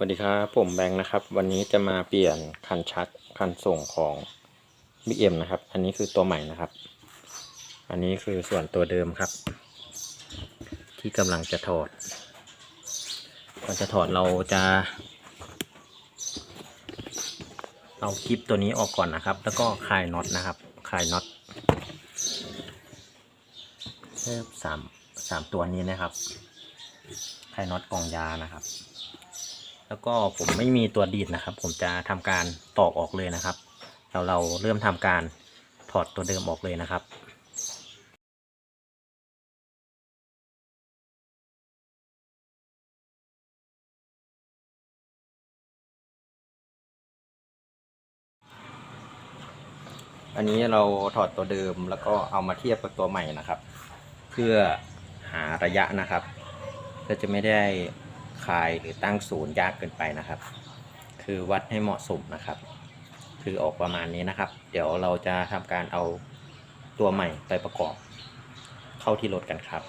วัสดีครับ ผมแบงค์นะครับ วันนี้จะมาเปลี่ยนคันชักคันส่งของ BM นะครับ อันนี้คือตัวใหม่นะครับ อันนี้คือส่วนตัวเดิมครับ ที่กำลังจะถอดก่อนจะถอดเราจะเอาคลิปตัวนี้ออกก่อนนะครับ แล้วก็คลายน็อตนะครับคลายน็อตเพิ่มสามสามตัวนี้นะครับคลายน็อตกล่องยานะครับ แล้วก็ผมไม่มีตัวดีดนะครับ ผมจะทำการตอกออกเลยนะครับ เราเราเริ่มทำการถอดตัวเดิมออกเลยนะครับอันนี้เราถอดตัวเดิมแล้วก็เอามาเทียบกับตัวใหม่นะครับ เพื่อหาระยะนะครับเพื่อจะไม่ได้ คลายหรือตั้งศูนย์ยากเกินไปนะครับ คือวัดให้เหมาะสมนะครับ คือออกประมาณนี้นะครับ เดี๋ยวเราจะทำการเอาตัวใหม่ไปประกอบเข้าที่รถกันครับ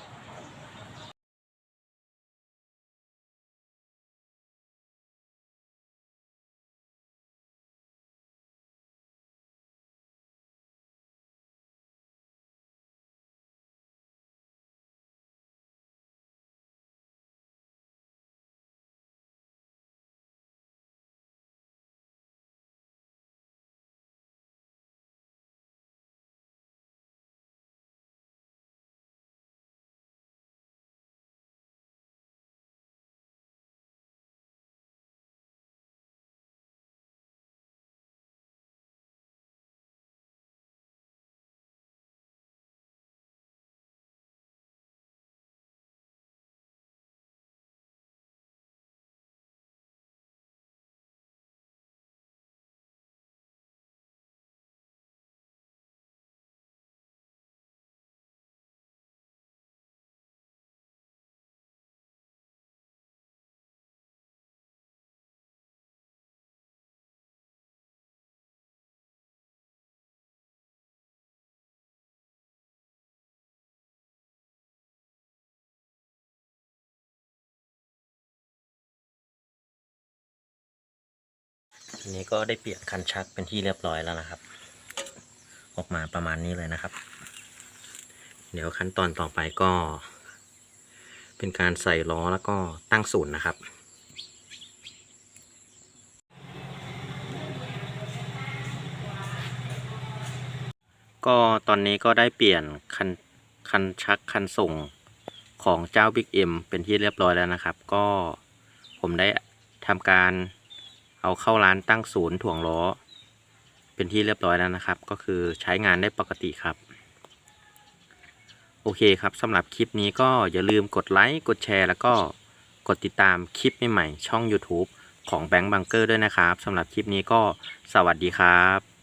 นี้ก็ได้เปลี่ยนคันชักเป็นที่เรียบร้อยแล้วนะครับ ออกมาประมาณนี้เลยนะครับ เดี๋ยวขั้นตอนต่อไปก็ เป็นการใส่ล้อแล้วก็ตั้งศูนย์นะครับก็ตอนนี้ก็ได้เปลี่ยนคันคันชักคันส่งของเจ้า Big M เป็นที่เรียบร้อยแล้วนะครับ ก็ผมได้ทำการ เอาเข้าร้านตั้งศูนย์ถ่วงล้อ เป็นที่เรียบร้อยแล้วนะครับ ก็คือใช้งานได้ปกติครับ โอเคครับสำหรับคลิปนี้ก็อย่าลืมกดไลค์กดแชร์ แล้วก็กดติดตามคลิปใหม่ๆช่อง YouTube ของแบงค์บังเกอร์ด้วยนะครับสำหรับคลิปนี้ก็สวัสดีครับ